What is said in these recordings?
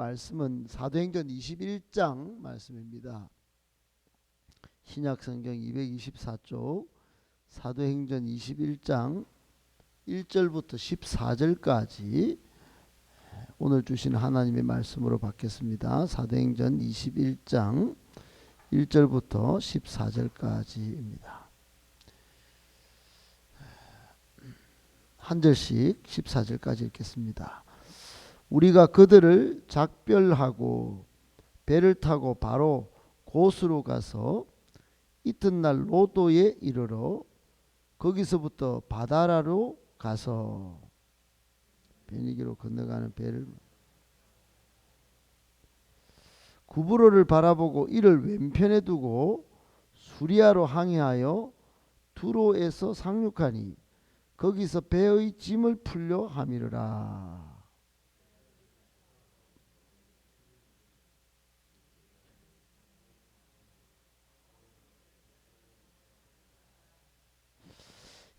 말씀은 사도행전 21장 말씀입니다. 신약 성경 224쪽 사도행전 21장 1절부터 14절까지 오늘 주신 하나님의 말씀으로 받겠습니다. 사도행전 21장 1절부터 14절까지입니다. 한 절씩 14절까지 읽겠습니다. 우리가 그들을 작별하고 배를 타고 바로 고수로 가서 이튿날 로도에 이르러 거기서부터 바다라로 가서 베니기로 건너가는 배를 구브로를 바라보고 이를 왼편에 두고 수리아로 항해하여 두로에서 상륙하니 거기서 배의 짐을 풀려 함이르라.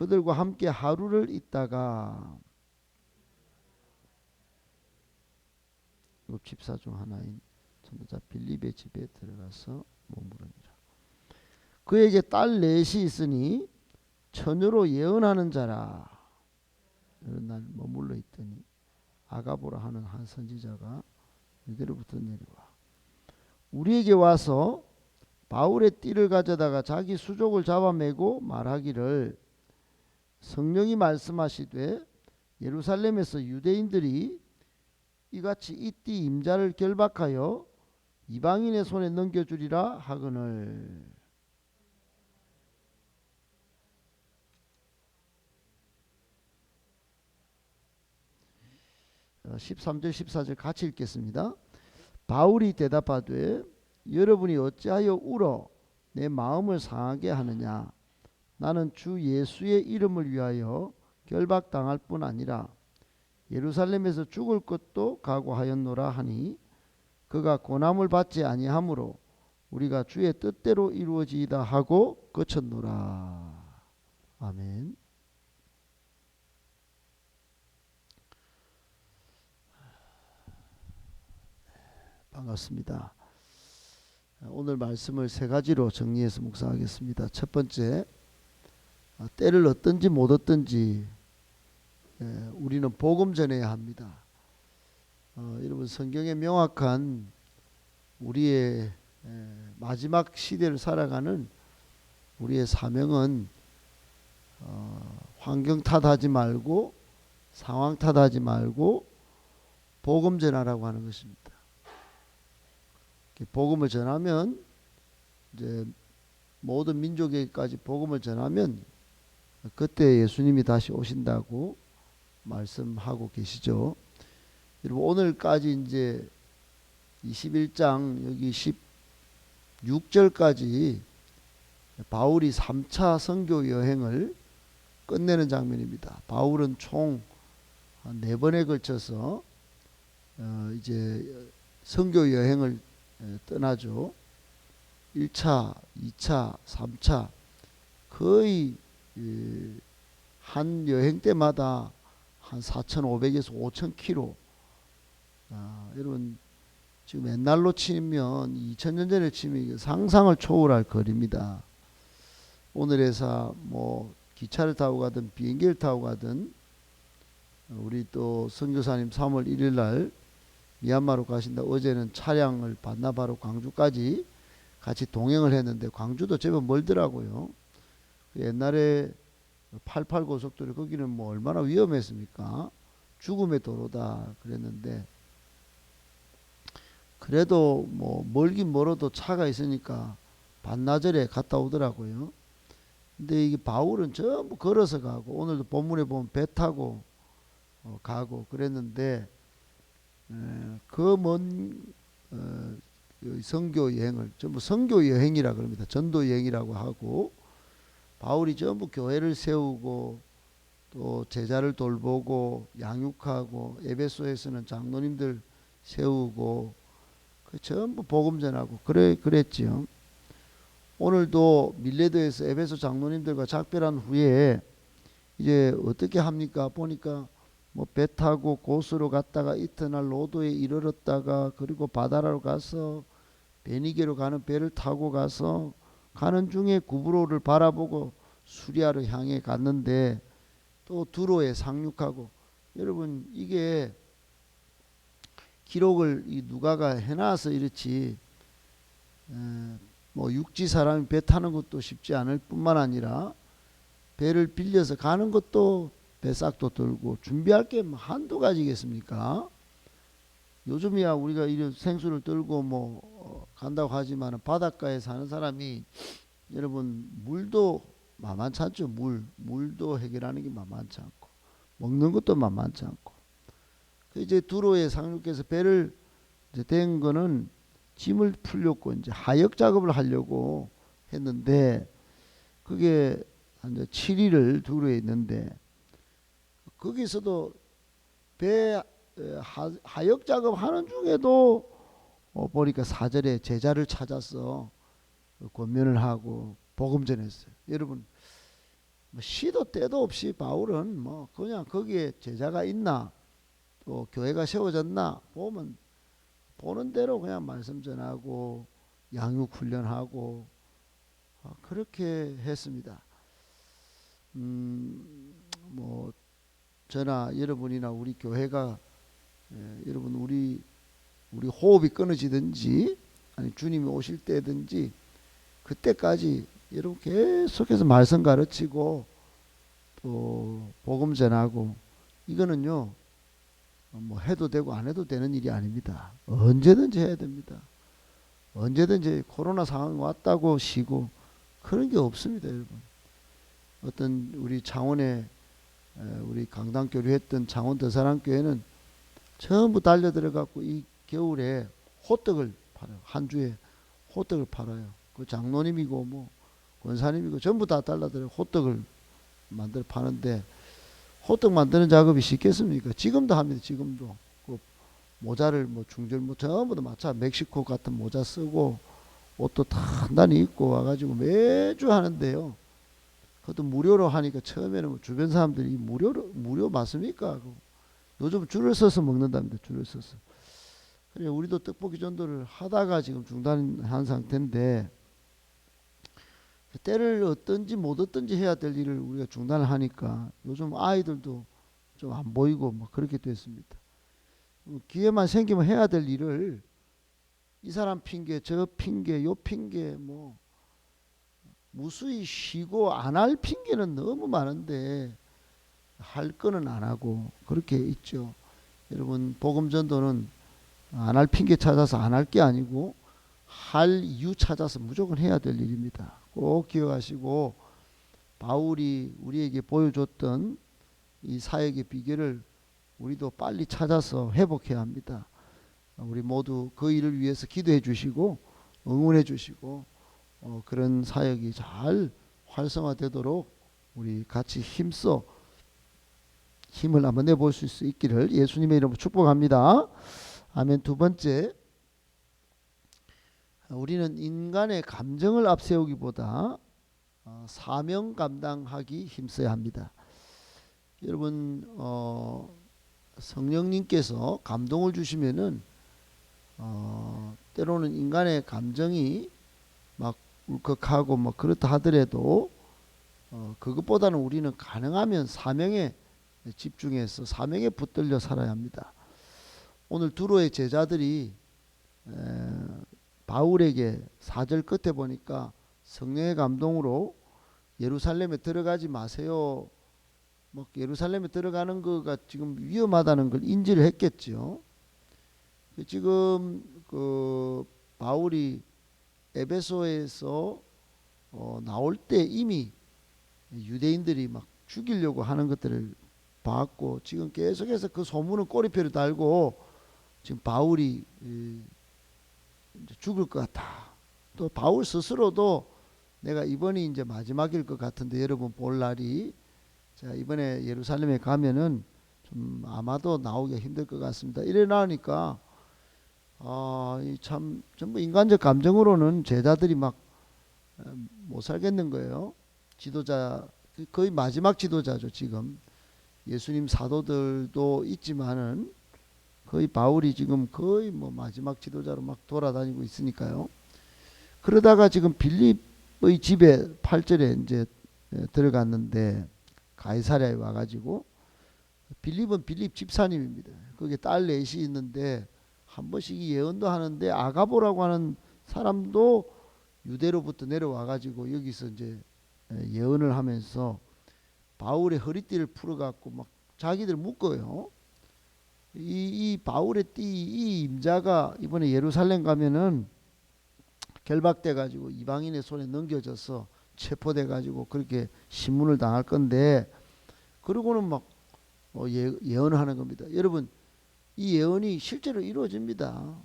그들과 함께 하루를 있다가 육 집사 중 하나인 전도자 빌립의 집에 들어가서 머무르니라. 그에게 딸 넷이 있으니 처녀로 예언하는 자라. 이런 날 머물러 있더니 아가보라 하는 한 선지자가 이대로부터 내려와 우리에게 와서 바울의 띠를 가져다가 자기 수족을 잡아매고 말하기를 성령이 말씀하시되 예루살렘에서 유대인들이 이같이 이띠 임자를 결박하여 이방인의 손에 넘겨주리라 하거늘 어, 13절 14절 같이 읽겠습니다. 바울이 대답하되 여러분이 어찌하여 울어 내 마음을 상하게 하느냐 나는 주 예수의 이름을 위하여 결박당할 뿐 아니라 예루살렘에서 죽을 것도 각오하였노라 하니 그가 고난을 받지 아니하므로 우리가 주의 뜻대로 이루어지이다 하고 그쳤노라. 아멘. 반갑습니다. 오늘 말씀을 세 가지로 정리해서 묵상하겠습니다. 첫 번째, 아, 때를 얻든지 못 얻든지 예, 우리는 복음 전해야 합니다. 어, 여러분 성경에 명확한 우리의 에, 마지막 시대를 살아가는 우리의 사명은 어, 환경 탓하지 말고 상황 탓하지 말고 복음 전하라고 하는 것입니다. 복음을 전하면 이제 모든 민족에게까지 복음을 전하면 그때 예수님이 다시 오신다고 말씀하고 계시죠. 여러분 오늘까지 이제 21장 여기 16절까지 바울이 3차 선교 여행을 끝내는 장면입니다. 바울은 총 네 번에 걸쳐서 어 이제 선교 여행을 떠나죠. 1차, 2차, 3차 거의 한 여행 때마다 한 4,500에서 5,000 킬로. 아, 여러분 지금 옛날로 치면 2,000년 전에 치면 상상을 초월할 거리입니다. 오늘에서 뭐 기차를 타고 가든 비행기를 타고 가든 우리 또 선교사님 3월 1일 날 미얀마로 가신다. 어제는 차량을 반나바로 광주까지 같이 동행을 했는데 광주도 제법 멀더라고요. 그 옛날에 88 고속도로 거기는 뭐 얼마나 위험했습니까? 죽음의 도로다 그랬는데 그래도 뭐 멀긴 멀어도 차가 있으니까 반나절에 갔다 오더라고요. 근데 이게 바울은 전부 걸어서 가고 오늘도 본문에 보면 배 타고 어, 가고 그랬는데 그먼 어, 이 선교 여행을 전부 선교 여행이라 그럽니다. 전도 여행이라고 하고 바울이 전부 교회를 세우고 또 제자를 돌보고 양육하고 에베소에서는 장로님들 세우고 그 전부 복음 전하고 그래 그랬지요. 오늘도 밀레드에서 에베소 장로님들과 작별한 후에 이제 어떻게 합니까? 보니까 뭐 배 타고 고수로 갔다가 이튿날 로도에 이르렀다가 그리고 바다로 가서 베니게로 가는 배를 타고 가서 가는 중에 구브로를 바라보고 수리아로 향해 갔는데 또 두로에 상륙하고 여러분 이게 기록을 이 누가가 해놔서 이렇지 에, 뭐 육지 사람이 배 타는 것도 쉽지 않을 뿐만 아니라 배를 빌려서 가는 것도 배싹도 들고 준비할 게뭐 한두 가지겠습니까? 요즘이야 우리가 이런 생수를 들고 뭐 어, 간다고 하지만 바닷가에 사는 사람이 여러분 물도 만만치 않죠. 물 물도 해결하는 게 만만치 않고 먹는 것도 만만치 않고. 그 이제 두로에 상륙해서 배를 이제 된 거는 짐을 풀려고 이제 하역 작업을 하려고 했는데 그게 한 이제 7일을 두로에 있는데 거기서도 배 에, 하, 하역 작업 하는 중에도 어, 보니까 사절에 제자를 찾아서 권면을 하고 복음 전했어요. 여러분 뭐 시도 때도 없이 바울은 뭐 그냥 거기에 제자가 있나 또 교회가 세워졌나 보면 보는 대로 그냥 말씀 전하고 양육 훈련하고 아, 그렇게 했습니다. 음, 뭐 저나 여러분이나 우리 교회가 예, 여러분 우리 우리 호흡이 끊어지든지 아니 주님이 오실 때든지 그때까지 여러분 계속해서 말씀 가르치고 또 복음 전하고 이거는요 뭐 해도 되고 안 해도 되는 일이 아닙니다. 언제든지 해야 됩니다. 언제든지 코로나 상황 왔다고 쉬고 그런 게 없습니다, 여러분. 어떤 우리 창원에 에, 우리 강당 교류 했던 창원 더사랑교회는 전부 달려 들어갖고 이 겨울에 호떡을 팔아요. 한 주에 호떡을 팔아요. 그 장로님이고 뭐 권사님이고 전부 다 달라들어 호떡을 만들어 파는데 호떡 만드는 작업이 쉽겠습니까? 지금도 합니다. 지금도 그 모자를 뭐 중절 뭐 전부 다 마찬 멕시코 같은 모자 쓰고 옷도 단단히 입고 와가지고 매주 하는데요. 그것도 무료로 하니까 처음에는 뭐 주변 사람들이 무료로 무료 맞습니까? 요즘 줄을 서서 먹는답니다. 줄을 서서. 그래 우리도 떡볶이 전도를 하다가 지금 중단한 상태인데 때를 얻든지 못 얻든지 해야 될 일을 우리가 중단을 하니까 요즘 아이들도 좀 안 보이고 뭐 그렇게 됐습니다. 기회만 생기면 해야 될 일을 이 사람 핑계 저 핑계 요 핑계 뭐 무수히 쉬고 안 할 핑계는 너무 많은데 할 거는 안 하고 그렇게 있죠. 여러분 복음 전도는 안 할 핑계 찾아서 안 할 게 아니고 할 이유 찾아서 무조건 해야 될 일입니다. 꼭 기억하시고 바울이 우리에게 보여줬던 이 사역의 비결을 우리도 빨리 찾아서 회복해야 합니다. 우리 모두 그 일을 위해서 기도해 주시고 응원해 주시고 어, 그런 사역이 잘 활성화되도록 우리 같이 힘써 힘을 한번 내볼 수 있기를 예수님의 이름으로 축복합니다. 아멘. 두 번째, 우리는 인간의 감정을 앞세우기보다 어, 사명 감당하기 힘써야 합니다. 여러분 어, 성령님께서 감동을 주시면은 어, 때로는 인간의 감정이 막 울컥하고 뭐 그렇다 하더라도 어, 그것보다는 우리는 가능하면 사명에 집중해서 사명에 붙들려 살아야 합니다. 오늘 두로의 제자들이 에, 바울에게 사절 끝에 보니까 성령의 감동으로 예루살렘에 들어가지 마세요. 뭐 예루살렘에 들어가는 거가 지금 위험하다는 걸 인지를 했겠죠. 지금 그 바울이 에베소에서 어 나올 때 이미 유대인들이 막 죽이려고 하는 것들을 봤고 지금 계속해서 그 소문은 꼬리표를 달고 지금 바울이 죽을 것 같다. 또 바울 스스로도 내가 이번이 이제 마지막일 것 같은데 여러분 볼 날이 자 이번에 예루살렘에 가면은 좀 아마도 나오기 힘들 것 같습니다. 이래 나니까 아참 전부 인간적 감정으로는 제자들이 막 못 살겠는 거예요. 지도자 거의 마지막 지도자죠 지금 예수님 사도들도 있지만은 거의 바울이 지금 거의 뭐 마지막 지도자로 막 돌아다니고 있으니까요. 그러다가 지금 빌립의 집에 8절에 이제 예, 들어갔는데 가이사랴에 와가지고 빌립은 빌립 집사님입니다. 거기에 딸 넷이 있는데 한 번씩 이 예언도 하는데 아가보라고 하는 사람도 유대로부터 내려와가지고 여기서 이제 예, 예언을 하면서 바울의 허리띠를 풀어갖고 막 자기들 묶어요. 이, 이 바울의 띠, 이 임자가 이번에 예루살렘 가면은 결박돼 가지고 이방인의 손에 넘겨져서 체포돼 가지고 그렇게 신문을 당할 건데 그러고는 막 어, 예, 예언을 하는 겁니다. 여러분 이 예언이 실제로 이루어집니다.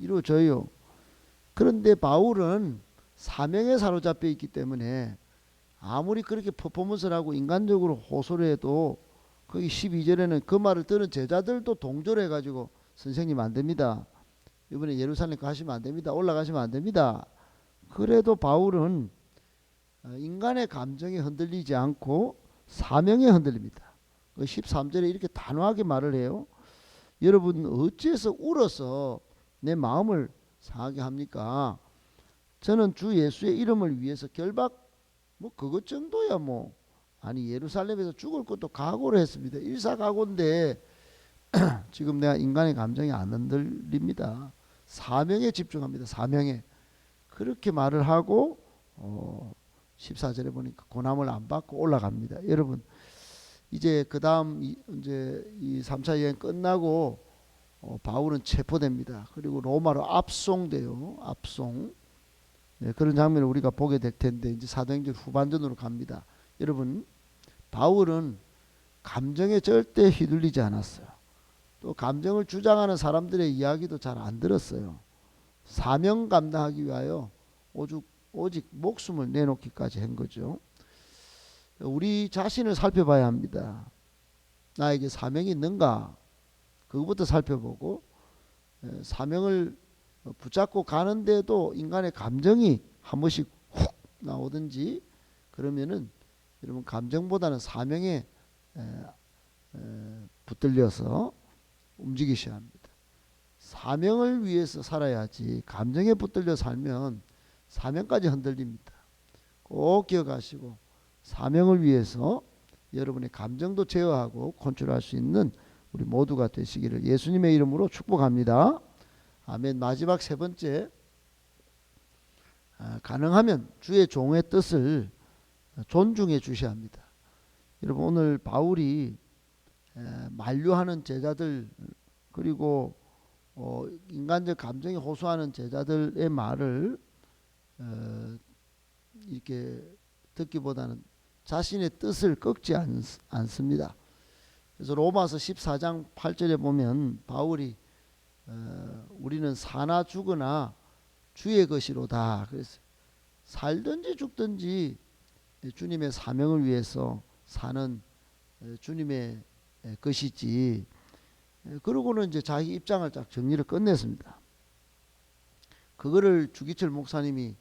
이루어져요. 그런데 바울은 사명에 사로잡혀 있기 때문에 아무리 그렇게 퍼포먼스를 하고 인간적으로 호소를 해도 거기 12절에는 그 말을 들은 제자들도 동조를 해가지고 선생님 안 됩니다. 이번에 예루살렘 가시면 안 됩니다. 올라가시면 안 됩니다. 그래도 바울은 어, 인간의 감정에 흔들리지 않고 사명에 흔들립니다. 그 13절에 이렇게 단호하게 말을 해요. 여러분 어째서 울어서 내 마음을 상하게 합니까? 저는 주 예수의 이름을 위해서 결박 뭐 그것 정도야 뭐 아니 예루살렘에서 죽을 것도 각오를 했습니다. 일사각오인데 지금 내가 인간의 감정이 안 흔들립니다. 사명에 집중합니다. 사명에 그렇게 말을 하고 어 14절에 보니까 고난을 안 받고 올라갑니다. 여러분 이제 그 다음 이제 이 3차 여행 끝나고 어, 바울은 체포됩니다. 그리고 로마로 압송돼요. 압송. 네, 그런 장면을 우리가 보게 될 텐데 이제 사도행전 후반전으로 갑니다. 여러분 바울은 감정에 절대 휘둘리지 않았어요. 또 감정을 주장하는 사람들의 이야기도 잘 안 들었어요. 사명 감당하기 위하여 오직 오직 목숨을 내놓기까지 한 거죠. 우리 자신을 살펴봐야 합니다. 나에게 사명이 있는가? 그것부터 살펴보고 에, 사명을 붙잡고 가는데도 인간의 감정이 한 번씩 훅 나오든지 그러면은 여러분 감정보다는 사명에 에, 에, 붙들려서 움직이셔야 합니다. 사명을 위해서 살아야지 감정에 붙들려 살면 사명까지 흔들립니다. 꼭 기억하시고 사명을 위해서 여러분의 감정도 제어하고 컨트롤할 수 있는 우리 모두가 되시기를 예수님의 이름으로 축복합니다. 아멘. 마지막 세 번째 아, 가능하면 주의 종의 뜻을 존중해 주셔야 합니다. 여러분 오늘 바울이 에, 만류하는 제자들 그리고 어, 인간적 감정에 호소하는 제자들의 말을 어, 이렇게 듣기보다는 자신의 뜻을 꺾지 않, 않습니다. 그래서 로마서 14장 8절에 보면 바울이 어, 우리는 사나 죽으나 주의 것이로다. 그래서 살든지 죽든지 주님의 사명을 위해서 사는 주님의 것이지. 그러고는 이제 자기 입장을 딱 정리를 끝냈습니다. 그거를 주기철 목사님이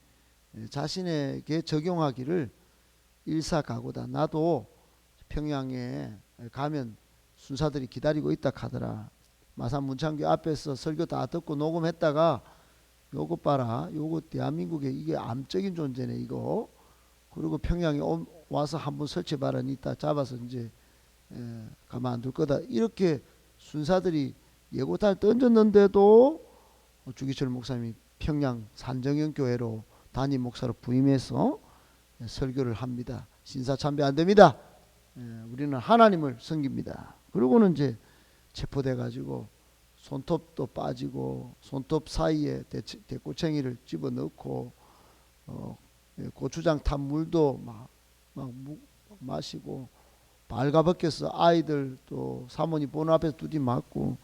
자신에게 적용하기를 일사각오다. 나도 평양에 가면 순사들이 기다리고 있다 하더라. 마산 문창교 앞에서 설교 다 듣고 녹음했다가 요거 봐라. 요거 대한민국에 이게 암적인 존재네 이거. 그리고 평양에 오, 와서 한번 설치봐라. 이따 잡아서 이제 에, 가만 안 둘 거다. 이렇게 순사들이 예고탄을 던졌는데도 주기철 목사님이 평양 산정형 교회로 담임 목사로 부임해서 설교를 합니다. 신사 참배 안 됩니다. 에, 우리는 하나님을 섬깁니다. 그러고는 이제 체포돼 가지고 손톱도 빠지고 손톱 사이에 대꼬챙이를 집어 넣고 어, 고추장 탄 물도 막, 막 무, 마시고 발가벗겨서 아이들 또 사모님 보는 앞에서 두디 맞고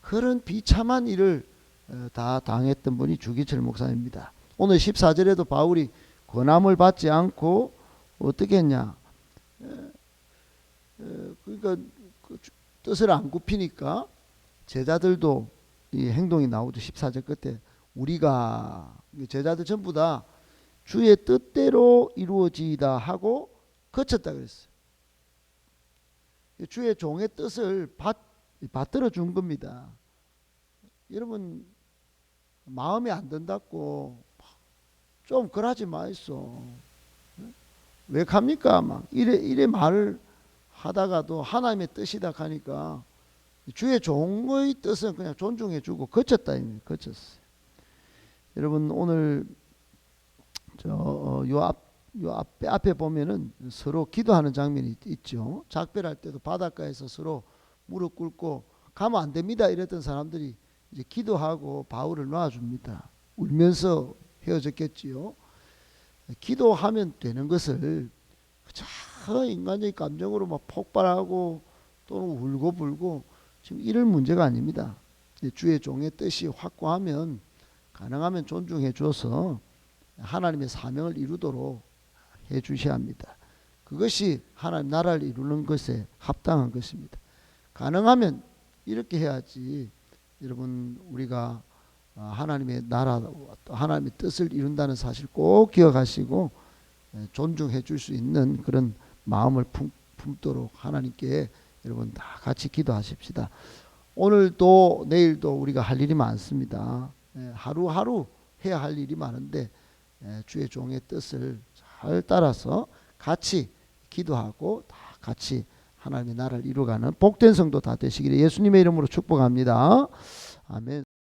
그런 비참한 일을 어, 다 당했던 분이 주기철 목사입니다. 오늘 14절에도 바울이 권함을 받지 않고 어떻게 했냐? 그러니까 그 주- 뜻을 안 굽히니까 제자들도 이 행동이 나오죠. 14절 끝에 우리가 제자들 전부 다 주의 뜻대로 이루어지이다 하고 거쳤다 그랬어요. 주의 종의 뜻을 받, 받들어 준 겁니다. 여러분 마음에 안 든다고 좀 그러지 마이소. 왜 갑니까? 막 이래 이래 말을 하다가도 하나님의 뜻이다 하니까 주의 종의 뜻은 그냥 존중해주고 거쳤다 이미 거쳤어요. 여러분 오늘 저요 앞 요 앞에 앞에 보면은 서로 기도하는 장면이 있- 있죠. 작별할 때도 바닷가에서 서로 무릎 꿇고 가면 안 됩니다 이랬던 사람들이 이제 기도하고 바울을 놔줍니다. 울면서 헤어졌겠지요. 기도하면 되는 것을 저 인간적인 감정으로 막 폭발하고 또는 울고 불고 지금 이럴 문제가 아닙니다. 주의 종의 뜻이 확고하면 가능하면 존중해 줘서 하나님의 사명을 이루도록 해 주셔야 합니다. 그것이 하나님 나라를 이루는 것에 합당한 것입니다. 가능하면 이렇게 해야지 여러분 우리가 아, 하나님의 나라 또 하나님의 뜻을 이룬다는 사실 꼭 기억하시고 예, 존중해 줄 수 있는 그런 마음을 품, 품도록 하나님께 여러분 다 같이 기도하십시다. 오늘도 내일도 우리가 할 일이 많습니다. 예, 하루하루 해야 할 일이 많은데 예, 주의 종의 뜻을 잘 따라서 같이 기도하고 다 같이 하나님의 나라를 이루어가는 복된 성도 다 되시기를 예수님의 이름으로 축복합니다. 아멘.